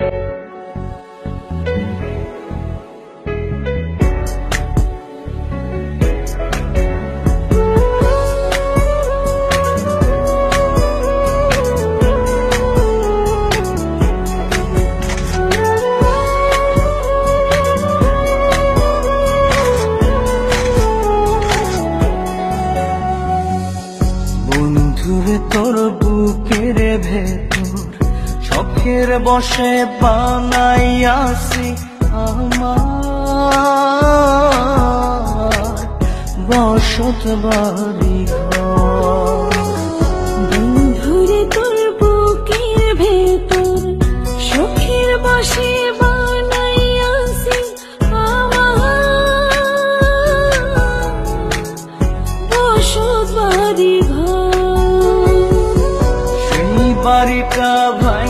বন্ধুরে বসে বানাইয়াছি আমার বসত বাড়ি ঘর। বন্ধুরে তোর বুকের ভেতর সুখের বসে বানাইয়াছি আমার বসত বাড়ি ঘর সেই বাড়িটা ওই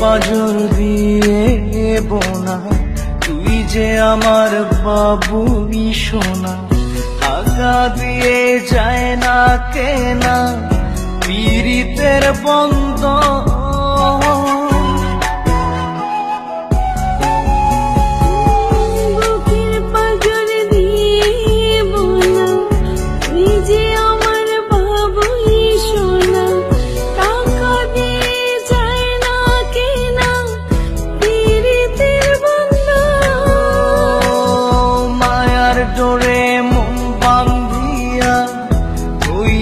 পাজর দিয়ে বোনা তুই যে আমার বাবুই সোনা, আগা দিয়ে যায় না কেনা। পীড়িতের বন্ধ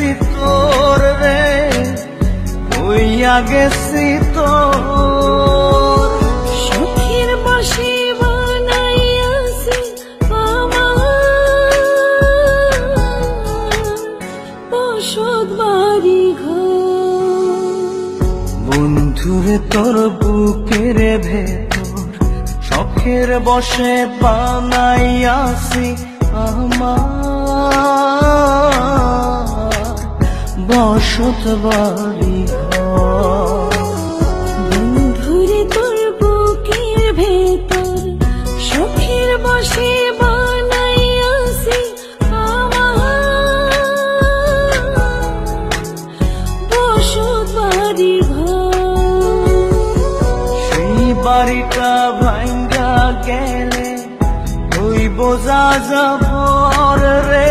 গেছি তোর রে হইয়া গেছি তোর। সুখের বসে বন্ধুরে তোর বুকের ভেতর শখের বসে বানাইয়াছি আমার। বসত বাড়ি। বন্ধুরে তোর বুকের ভেতর সুখের বসে বানাইয়াছি আমার। বসত বাড়ি সেই বাড়িটা ভাঙ্গা গেলে ওই বোঝা যাবর রে।